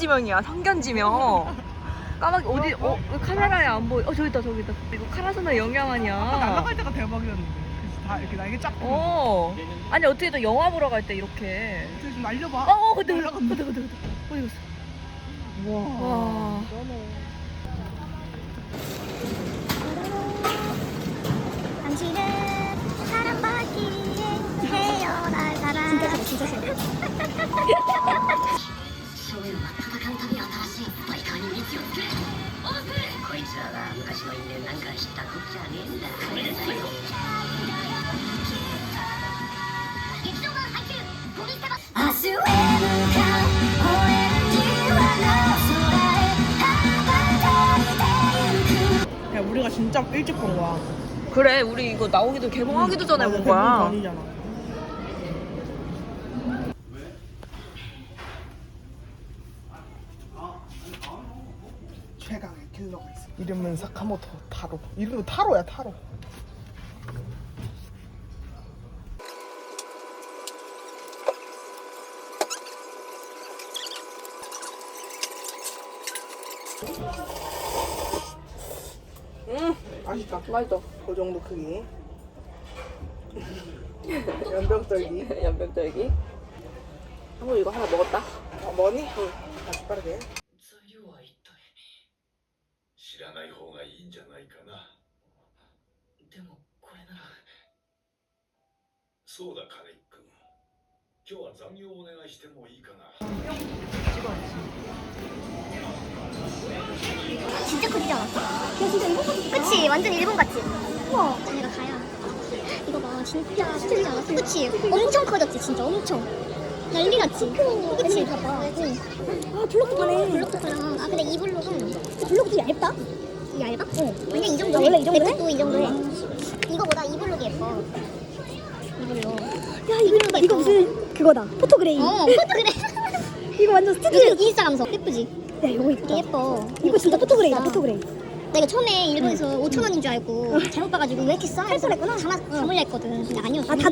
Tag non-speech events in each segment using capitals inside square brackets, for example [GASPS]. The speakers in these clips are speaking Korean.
야 이거 다 선견지명이야 선견지명 까마귀 어디 어왜 카메라에 안 보여 어 저기 있다 저기 있다 이거 카라소나 영양 아니야 날아갈 때가 대박이었는데. 그래서 다 이렇게 날개 쫙. 어 아니 어떻게 또 영화 보러 갈 때 이렇게 그래서 좀 날려봐. 어, 어 올라간다. 근데 근데 근데 어디 갔어 와. 와 明日へ向かう俺たちはの空へ羽ばたいてゆく 야 우리가 진짜 일찍 본 거야. 그래 우리 이거 나오기도 개봉하기도 전에 맞아, 본 대부분 거야 전이잖아. 최강의 킬러가 있어. 이름은 사카모토 타로. 이름도 타로야 타로. 음, 맛있다. 맛있어 그 정도 크기. [LAUGHS] 연병떨기. 연병떨기 한번 이거 하나 먹었다 어, 뭐니? 응. 아주 빠르게. 진짜 크지 않았어? 야 진짜 일본 같지? 그치 완전 일본 같지? 우와 얘가 가야 이거 봐 진짜 크지 않았어? 그치 엄청 커졌지 진짜 엄청 난리 났지 그치 봐봐 응. 아 블록도 가네 블록도 가라 아 근데 이 블록은 블록도 얇다? 얇아? 응 완전 이 정도 원래 이 정도 해? 또이 정도 해 이거보다 이 블록이 예뻐 이 블록 야 이거 이거 무슨 그거다. 포토그레이. 어 포토그레이. [LAUGHS] 이거 완전 스튜디오. 인스타 감성. 예쁘지? 야 이거 이쁘다. 예뻐. 이거 진짜 포토그레이다 포토그레이. 나 이거 처음에 일본에서 5천 원인 줄 알고 잘못 봐가지고 왜 이렇게 싸? 할 뻔했구나. 담아, 담으려 했거든. 근데 아니었어. 아다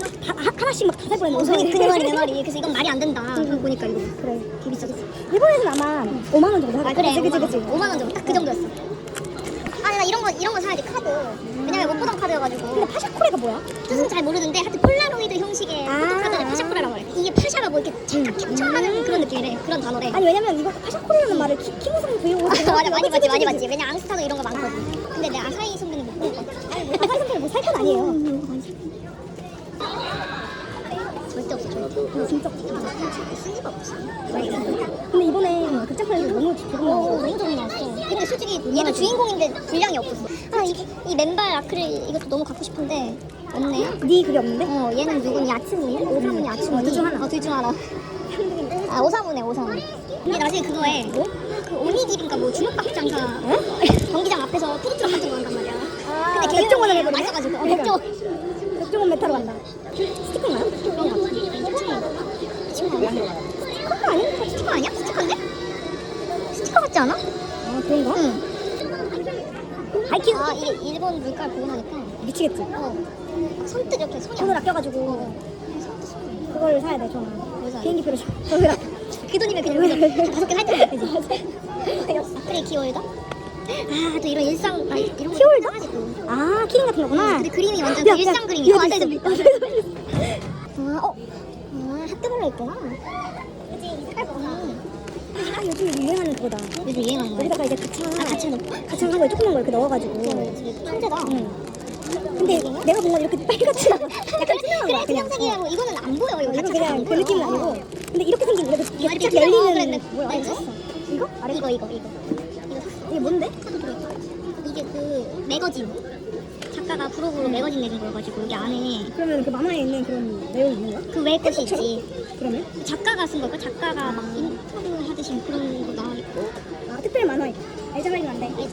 하나씩 막 다살 뻔했네. 그, 그 말이 내 말이 그래서 이건 말이 안 된다. 그러고 보니까 이거. 그래. 되게 비싸졌어. 일본에서는 아마 5만 원 정도 아 하겠다. 그래 그치, 그치, 5만 원. 정도. 딱 그 정도였어. 아니 나 이런 거 이런 거 사야지 카드 왜냐면 못 보던 카드여가지고. 근데 파샤코레가 뭐야? 뜻은 잘 모르는데 하여튼 폴라로이드 형식의 아. 포토카드를 파샤코라라고 그래 이게 파샤가 뭐 이렇게 잠깐 캡처하는 그런 느낌이래. 그런 단어래. 아니 왜냐면 이거 파샤코레라는 말을 키, 키무상 배우고 아, 맞아 많이 봤지 많이 봤지. 왜냐 앙스타도 이런 거 많거든. 근데 내 아사히 선배는 못 본거 같아. 뭐 아사히 선배는 뭐살 편 아니에요. 절대 없어 절대. 어, 진짜. 쓸 리가 없어. 근데 이번에 극장판에서 너무 조금 오 나왔어. 너무 좋은 나왔어 근데 솔직히 얘도 주인공인데 분량이 없었어 아 이 이 맨발 아크릴 이것도 너무 갖고 싶은데 없네 네 글이 없는데? 어 얘는 누구니 아츠무니? 오사무니 아츠무니 둘중 하나. 어 둘 중 하나 아 오사무네 오사무 근데 나중에 그거 해 뭐? 그 오니길인가 뭐 주먹박장가 경기장 앞에서 푸드트럭 같은 거 한단 말이야 아, 근데 백종원을 걔는 해버리네? 맛있어가지고 어, 그러니까. 백종 백종원 메타로 간다. 스티커인가요? 그런 거 같아 스티커 아니야? 스티커 아니야? 스티커 아니야? 스티커인데? 스티커 같지 않아? 아 그런가? 응 하이큐 아 이게 일본 물가를 보고 나니까 미치겠지. 어 손뜻 이렇게 손이 안- 아껴가지고 어. 손뜻 손이 그걸 사야 돼 저는. 뭐 사야 돼? 비행기 표를 사. 돈을 아껴. 그 돈이면 그냥 다섯 개살 텐데 그지? 아크릴 키홀더? 아또 이런 일상 아, 이런 또. 아 키링 같은 거구나. 근데 그림이 완전 야, 그 야, 일상 그림이야 여기 있어. 아, 어? 아, 학교별로 있구나 이 색깔 보나 아 요즘 유행하는 그거다. 요즘 유행하는 거야? 여기다가 이제 가창 아 가창 넣고? 가창 한거에 조그만 거 이렇게 넣어가지고. 어, 천재다 응. 근데 내가 본건 이렇게 빨갛지 않아. 약간 투명한 그래 거야 그냥. 투명색이라고 이거는 안 보여 이거 가창 그냥 안 그. 느낌은 아니고. 근데 이렇게 생긴 이게 이렇게 거 열리는 뭐야? 나 이거? 이거? 아래 이거 이거 이거 이거 샀어 이게 뭔데? 이게 그 매거진 작가가 부록으로 매거진 내는 거여가지고 여기 안에 그러면 그 만화에 있는 그런 내용이 있는 거야? 그 외 것이 있지 그러면? 작가가 쓴 걸까? 작가가 막 인터뷰 하듯이 그런 거 나와 있고 아 특별 만화 알자말이면 안 돼.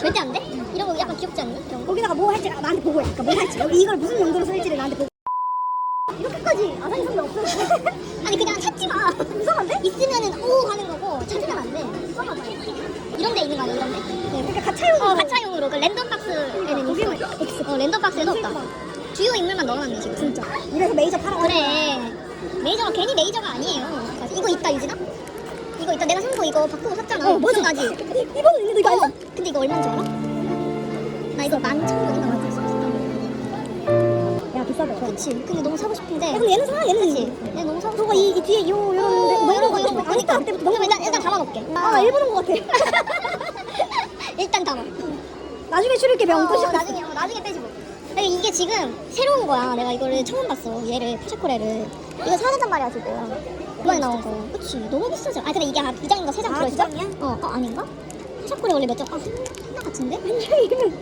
절대 안 돼? 이런 거 약간 귀엽지 않니? 이런 거? 거기다가 뭐 할지 나한테 보고 해. 그러니까 뭐 할지 여기 이걸 무슨 용도로 쓸지를 나한테 보고. 이렇게까지 아사히 선배 없어. [LAUGHS] 아니 그냥 찾지 마 이상한데? 있으면은 오 하는 거고 찾으면 안 돼 이런 데 있는 거 아니야 이런 데? 네, 그러니까 가차용. 어 가차용으로 그 랜덤 박스에는 있어 어 랜덤 박스에는 없다 주요 인물만 넣어놨네 지금 진짜. 이래서 메이저 팔아. 그래 메이저가 괜히 메이저가 아니에요 이거 있다 유진아? 이거 일단 내가 산거 이거 바꾸고 샀잖아. 어, 맞아. 나지. 이번에 있는데 이거 안 사? 근데 이거 얼마인 줄 알아? 나 이거 만 천 원인가 맞지? 야 비싸다 그치. 근데 너무 사고 싶은데. 야 근데 얘는 사 얘는 그치. 얘 너무 사고. 저거 이, 이 뒤에 요 요런 뭐 이런 거 이런 거 그러니까 그러니까 그럼 일단 일단 담아놓게. 아나 일본 온거 같아 [LAUGHS] 일단 담아. 나중에 추릴게 병 어, 또 시작 나중에 어, 나중에 빼지 뭐. 이게 지금 새로운 거야. 내가 이거를 처음 봤어. 얘를 포샤코레를. 이거 사야 단 말이야 지금. 이번에 나온 거. 그치. 너무 비싸지. 아 근데 이게 두 장인가 세장 아, 들어있어? 두 장이야? 어, 어 아닌가? 포샤코레 원래 몇 장? 아 하나 같은데? [LAUGHS] 아니야 이거는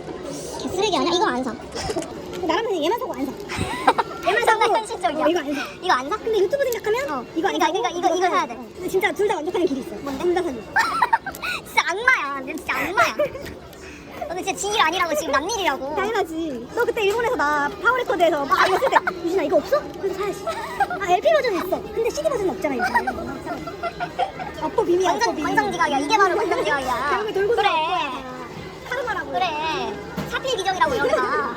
개쓰레기 아니야? 이거 안 사. [LAUGHS] 나라면 얘만 사고 안 사 [LAUGHS] 얘만 사고 현실적이야. 어, 이거 안 사. 이거 안 사? 근데 유튜브 생각하면 어. 이거 안 사고 그러니까 이거- 이거 사야 돼. 근데 진짜 둘 다 만족하는 길이 있어 뭔데? 둘다 사줘 진짜 악마야. 너 진짜 악마야. 너는 진짜 지일 아니라고 지금 남일이라고. 당연하지 너 그때 일본에서 나 파워레코드에서 막 이거 쓸때 유진아 이거 없어? 그래서 사야지 아 LP 버전 있어 근데 CD 버전 없잖아 이거 [LAUGHS] 업보 비밀이야 완전 비밀 완성지각이야. 이게 바로 완성지각이야. 결국에 돌고 그래. 카르마라고 그래. 사필 기적이라고 여기가.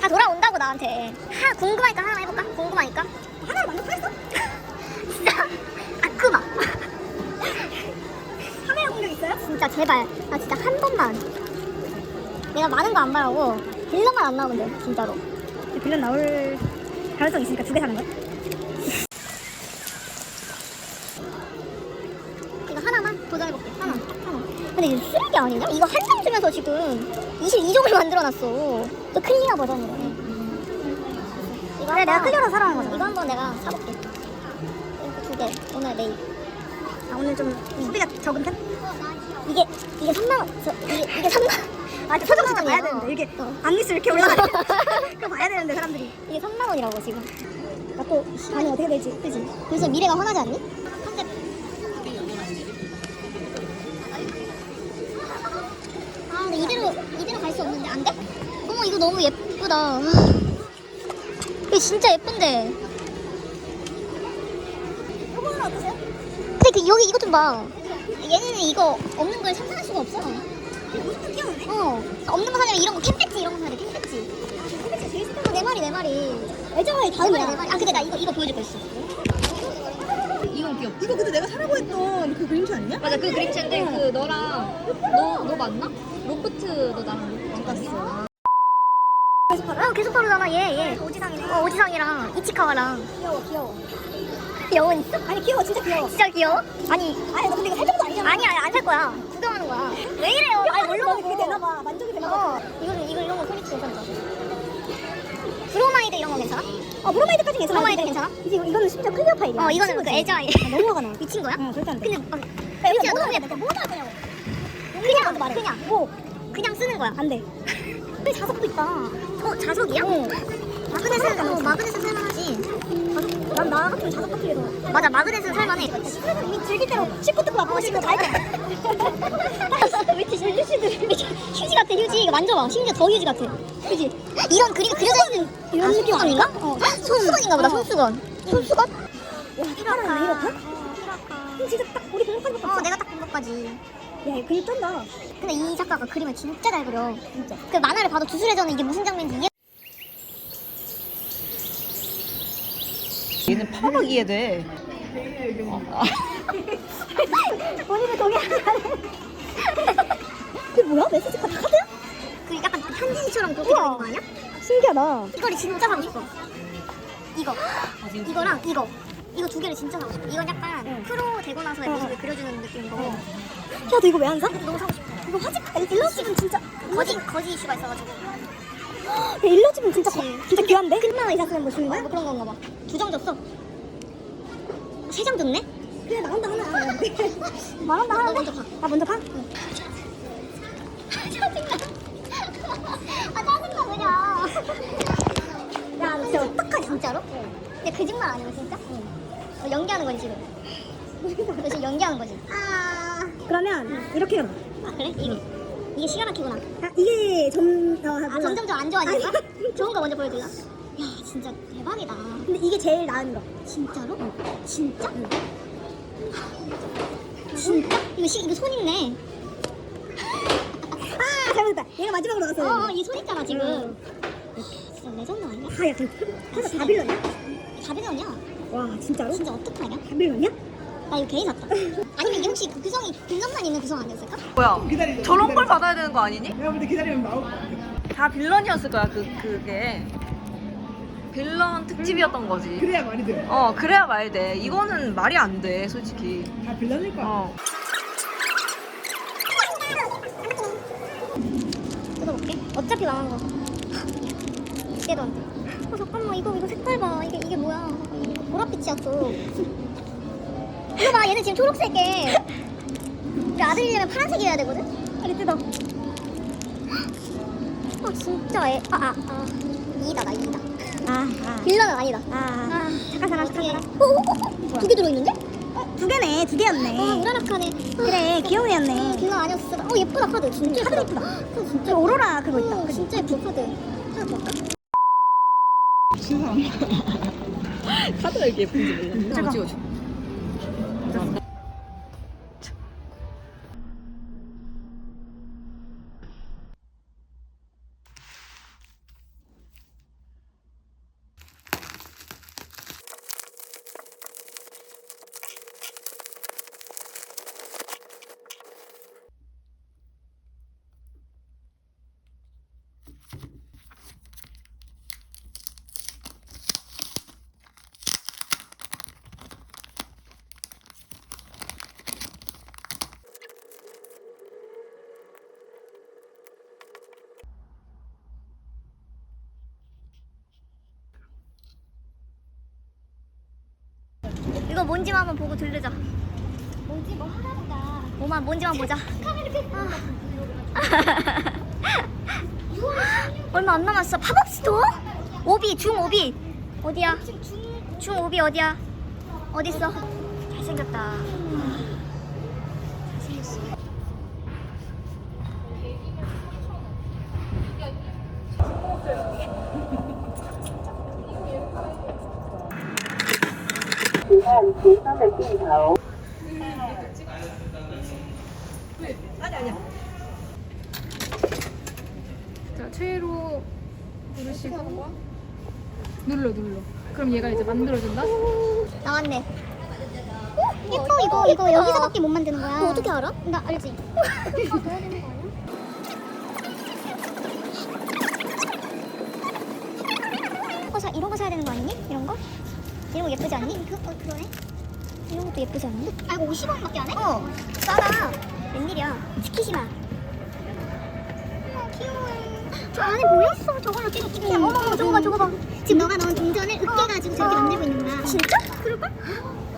다 돌아온다고 나한테. 하나 궁금하니까 하나 해볼까? 궁금하니까. 하나를 만족했어? 진짜 아크마. 카메라 공격 있어요? 진짜 제발. 나 진짜 한 번만. 내가 많은 거 안 말하고 빌런만 안 나오면 돼. 진짜로. 빌런 나올 가능성 있으니까 두 개 사는 거야? 이거 하나만 도전해볼게. 하나. 하나. 쓰레기 아니냐? 이거 한 장 주면서 지금 22종을 만들어놨어. 또 클리어 버전이래. 이거 그래, 내가 클리어로 사라는 거잖아. 이거 한번 내가 사볼게. 이거 두 개. 오늘 내일. 아 오늘 좀 소비가 적은 편? 이게 이게 3만 원. 저, 이게 이게 3만 아 서정 진짜 3만 봐야. 되는데 이게 어. 안리스 이렇게 올라가 [LAUGHS] [LAUGHS] 그거 봐야 되는데 사람들이 이게 3만 원이라고 지금. 나또 반응 어떻게 될지 그지? 그래서 미래가 환하지 않니? 컨셉. 아 근데 이대로 이대로 갈 수 없는데 안 돼? 어머 이거 너무 예쁘다. 이거 진짜 예쁜데. 이거는 어떠세요? 근데 그 여기 이거 좀 봐. 얘네는 이거 없는 걸 상상할 수가 없어. 귀여운데? 어. 없는 거 사려면 이런 거 캠배지 이런 거 사야 돼 캠배지. 캠배지 제일 싫은 거내 말이 내 말이. 애정의 내 말이 내 말이. 아 근데 나 이거 이거 보여줄 거 있어. 이건 귀엽다. 이거 근데 내가 사라고 했던 그 그림체 아니냐? 맞아 그 그림체인데 그 너랑 너 너 맞나? 로프트 너 나랑 로프트 같았어. 어 계속 바르잖아 얘 얘. 오지상이네 어 오지상이랑 이치카와랑 귀여워 귀여워 여운 있어? 아니 귀여워 진짜 귀여워 진짜 귀여워? 아니 아니 너 근데 이거 살 정도 아니잖아 아니야 안 살 거야. 구경하는 거야. 왜 이래요? [LAUGHS] 아니 뭘로 너는 그게? 되나봐 만족이 되나봐 어 이거는 이거 이런 거 소리치 괜찮다. 브로마이드 이런 거 괜찮아? 어 브로마이드까지 괜찮아 브로마이드 괜찮아? 이제 이거는 심지어 클리어 파일이야 어 이거는 그. 애자이. 아, 너무 화가 나 [LAUGHS] 미친 거야? 응 절대 안 돼 근데 어, 야, 이거 너무 뭐 예뻐. 뭐할 거냐고 그냥 그냥 뭐 그냥 쓰는 거야. 안 돼 근데 자석도 있다. 어 자석이야? 응. 마그넷은 어 마그넷은 살만하지. 난 나 같은 자석 파일에서 맞아 마그넷은 살만해. 이미 즐길 대로 씻고 뜯고 맛보고 싶고 다 했잖아 왜 이렇게 휴지들 휴지 같아 휴지 이거 만져봐 심지어 더 휴지 같아 휴지 이런 그림이 그려져 있는 이런 느낌 손수건인가? 어 손수건인가 보다 어. 손수건 손수건? 와 사람은 이렇다? 진짜 딱 우리 공부한 것도 어 내가 딱본 것까지 야 그림 쩐다. 근데 이 작가가 그림을 진짜 잘 그려. 진짜. 그 만화를 봐도 주술회전은 이게 무슨 장면인지 이해 얘는 파박 이해돼. [LAUGHS] 본인을 동의하는 그게 뭐야? 메시지 카드? 카드야? 그 약간 편지처럼 그렇게 되어 있는 거 아니야? 신기하다. 이거를 진짜 사고 싶어. 이거. 이거랑 이거. 이거 두 개를 진짜 사고 싶어. 이건 약간 응. 프로 되고 나서의 응, 모습을 그려주는 느낌인 거고 야 너 이거 왜 안 사? 너무 사고 싶어 이거 화집 일러집은 진짜 거지 거지 이슈가 있어가지고 [GASPS] 야 일러집은 진짜 그치. 진짜 귀한데? 끝나가 이샀으면 뭐 주는 거야? 뭐 그런 건가 봐. 두 장 줬어. 세 장 줬네? 그래 나온다 하나 말한다 너 하는데? 먼저 가. 나 먼저 가? 짜증나. 아 짜증나 그냥. 야 너 진짜 어떡하냐 진짜로? 근데 거짓말 아니고 진짜? 너 연기하는 거지 지금? [LAUGHS] 너 지금 연기하는 거지? 아, 그러면 이렇게 해봐 아 그래? 이게 이게 시간 막히구나. 아, 이게 점... 어, 아 점점점 안 좋아지는 거야? [LAUGHS] 좋은 거 먼저 보여줄라? 야 진짜 대박이다. 근데 이게 제일 나은 거 진짜로? 진짜? 진짜? 이거 시 이거 손 있네. 아 잘못했다 얘가 마지막으로 나왔어 어, 이 손 있잖아 지금. 진짜 레전드 아니야? 그 사서 다 빌렸냐? 다 빌렸냐? 와 진짜로? 진짜 어떡하냐? 다 빌렸냐? 나 이거 괜히 샀다. 아니면 이게 혹시 그 구성이 빌런만 있는 구성 아니었을까? 뭐야? 기다리자. 저런 걸 받아야 되는 거 아니니? 내가 볼때 기다리면 나올 거야. 다 빌런이었을 거야 그 그게 빌런 특집이었던 거지. 그래야 말이 돼. 어 그래야 말 돼. 이거는 말이 안 돼 솔직히. 다 빌런일 거야. 어. 뜯어볼게. 어차피 망한 거. 이때도 안 돼. 어 잠깐만 이거 이거 색깔 봐. 이게 이게 뭐야? 이거 보랏빛이었어. 이거 봐 얘는 지금 초록색에. 우리 아들이려면 파란색이어야 되거든. 빨리 뜯어. 어 진짜 애. 아아 아. 이다 나 이다. 아, 아. 빌런은 아니다. 아, 잠깐 잠깐 잠깐. 어, 두개 들어있는데? 두 개네, 두 개였네. 아, 우라라카네. 그래, 귀여운 애였네. 빌런 아니었어. 어 예쁘다 카드. 진짜 예쁘다. 카드 예쁘다. 카드 진짜 저 오로라 그거 있다. 어, 진짜 예뻐 카드. 하나 볼까? 사람? 카드가 이렇게 예쁜지 몰라. 잠깐. 찍어줘. 이거 뭔지만 한번 보고 들르자. 뭔지 뭐 하나 보다. 뭐만 뭔지만 보자. [LAUGHS] [LAUGHS] 얼마 안 남았어. 팝업 스토어? 오비 중 오비 어디야? 중 오비 어디야? 어디 있어? 잘생겼다. 자, 최애로 누르시고 눌러 눌러. 그럼 얘가 이제 만들어준다. 나왔네. 오, 예뻐 이거 이거 여기서밖에 못 만드는 거야. 너 어떻게 알아? 나 알지. [LAUGHS] 어, 사, 이런 거 사야 되는 거 아니니? 이런 거? 이런 거 예쁘지 않니? 그, 어, 그러네. 이런 것도 예쁘지 않니? 아, 이거 50원밖에 안 해? 어, 싸다. 웬일이야? 스키시마. 어, 귀여워. 저 안에 뭐 있어? 저거랑 되게 특이해. 어머, 어머, 저거 봐, 저거 봐. 지금 너가 넣은 동전을 으깨가지고 저렇게 만들고 있는 거야. 진짜? 그럴걸?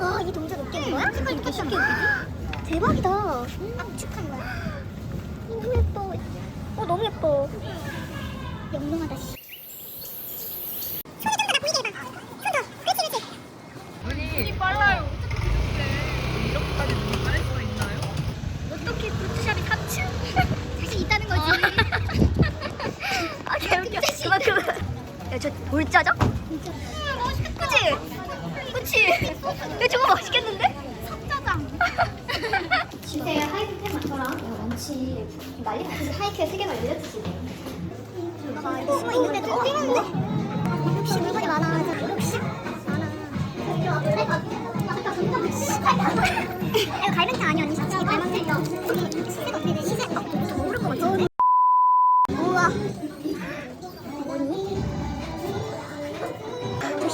아, 이 동전 으깨는 거야? 색깔 이렇게 쉽게 으깨지? 대박이다. 압축한 거야. 너무 예뻐. 어, 너무 예뻐. 영롱하다, 씨. 손이 좀더 보이게 해봐. 손 더. 그렇지, 그렇지. 눈이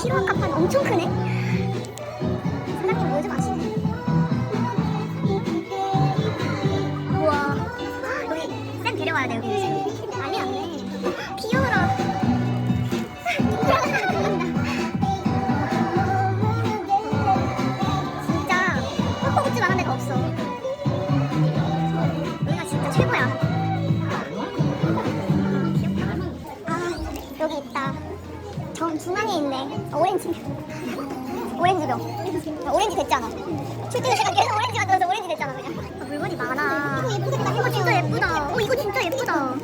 카판 엄청 크네 중앙에 있네. 어, 오렌지. 오렌지병. 아, 오렌지 됐잖아. 출퇴근 시간 계속 오렌지가 들어서 오렌지 됐잖아, 그냥. 아, 물건이 많아. 이거 예쁘겠다. 이거 진짜 예쁘다. 어, 이거 진짜 예쁘다.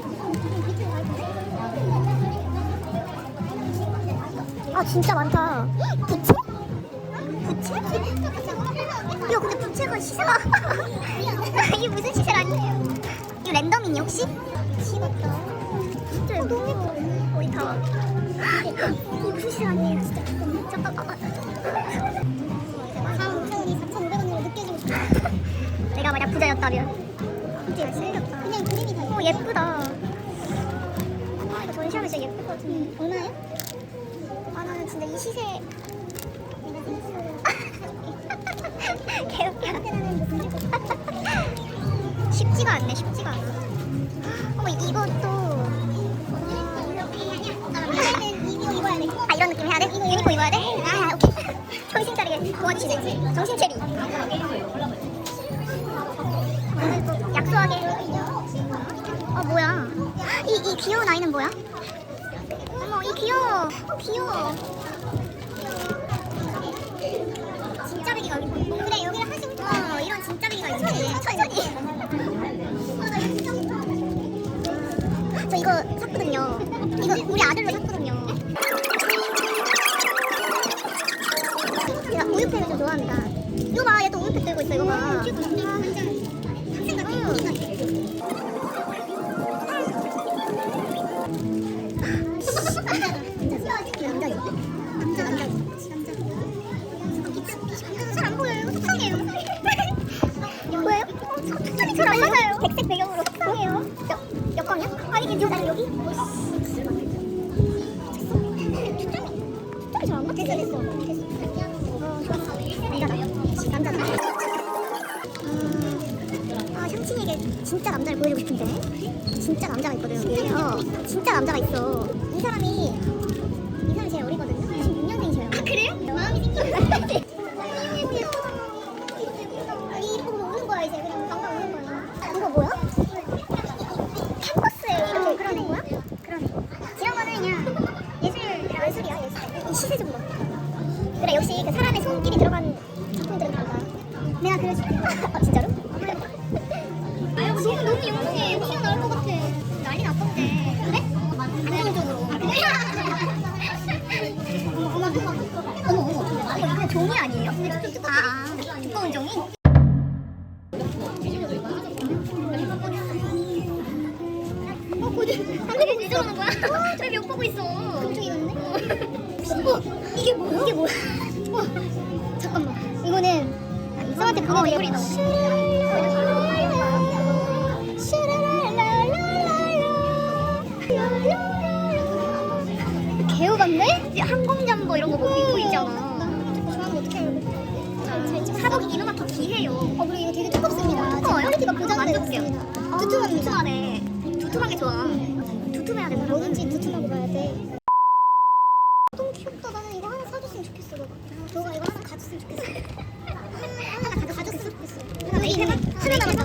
아, 진짜 많다. 부채? 부채? 야 근데 부채가 시세가 [LAUGHS] 이게 무슨 시세라니? 이거 랜덤이니 혹시? 미치겠다 개웃겨. [LAUGHS] 쉽지가 않네 쉽지가 않아. 얘또우 진짜 남자가 있거든. 어, 진짜 남자가 있어. 이 사람이 이 사람이 제일 어리거든요. 26년생이셔요. 아 그래요? 마음이 생겼는데. 아니 이거 보면 우는 거야 이제 그냥 방방 우는 거야. 이거 뭐야? 캔버스에 이렇게 그려낸 거야? 그러네. 이런 거는 그냥 예술 예술이야 예술. 이 시세 좀 봐. 그래 역시 그 사람의 손길이 들어간 작품들은 달라. 내가 그려줄게. 어, 보고 있어. 엄청 익었네. 어, 이게 뭐야? 이게 뭐야? 어, 잠깐만. 이거는 이상한테 보내도 예쁘리 개우 같네? 항공잠버 이런 거 뭐 입고 있잖아. 좋아하면 어떡해. 사복 이너마키 귀해요. 어, 그리고 이거 되게 두껍습니다. 어, 퀄리티가 보장되어 있습니다. 두툼한 두툼하네. 두툼하게 좋아. 두툼해야 돼. 뭐든지 두툼하고 봐야 돼. 너무 귀엽다. 나는 이거 하나 사줬으면 좋겠어. 너가. 이거 하나 가졌으면 좋겠어. [LAUGHS] 하나 가졌으면 좋겠어. 하나 이거 하나 남았다. 얼마야?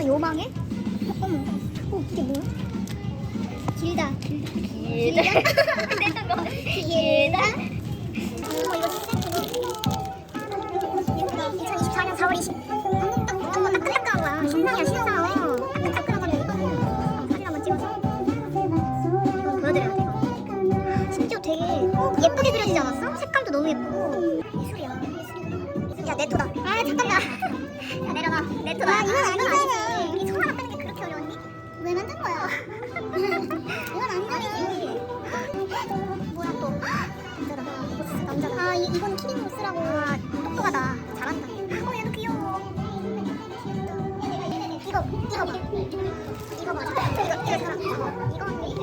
자세가 요망해? 어, 어머. 어, 이게 뭐야? 길다. 길다. 길다. 어머, 이거 진짜 예쁘다. 2024년 4월 20. 한국 딱, 한국 딱 끝났다 거야. 신상이야, 신상. 딱 끝나가지고. 사진 한번 찍어서. 이거 보여드려야 돼, 이거. 심지어 되게 예쁘게 그려지지 않았어? 색감도 너무 예쁘고. 예술이야, 예술이야. 야, 네토다. 아, 잠깐만. 야, 내려놔. 네토다. 아, 이건 아니잖 거야? 이건 아니지. 뭐야 또? 남자다. 남자다. 아, 이, 이건 키링 보스라고. 아, 똑똑하다. 잘한다. 어, 얘도 귀여워. 이거, 이거 봐. 이거 봐. 이거, 이거 잘. 이거. 아,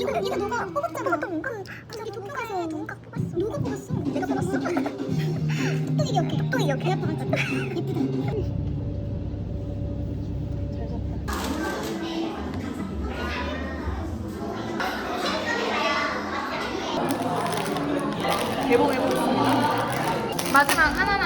이거 이거 너가 뽑았잖아. 그 저기 돈가서 돈가 뽑았어. 누가 기억해. 예쁘다. 개봉해보겠습니다. 마지막 하나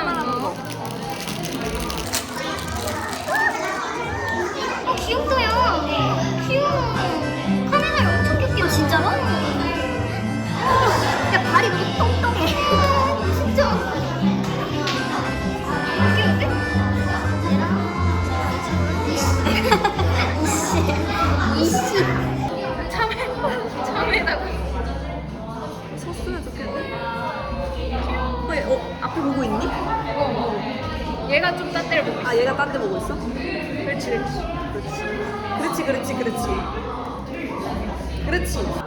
아, 얘가 딴 데 보고 있어? 그렇지, 그렇지. 그렇지. 그렇지, 그렇지, 그렇지. 그렇지.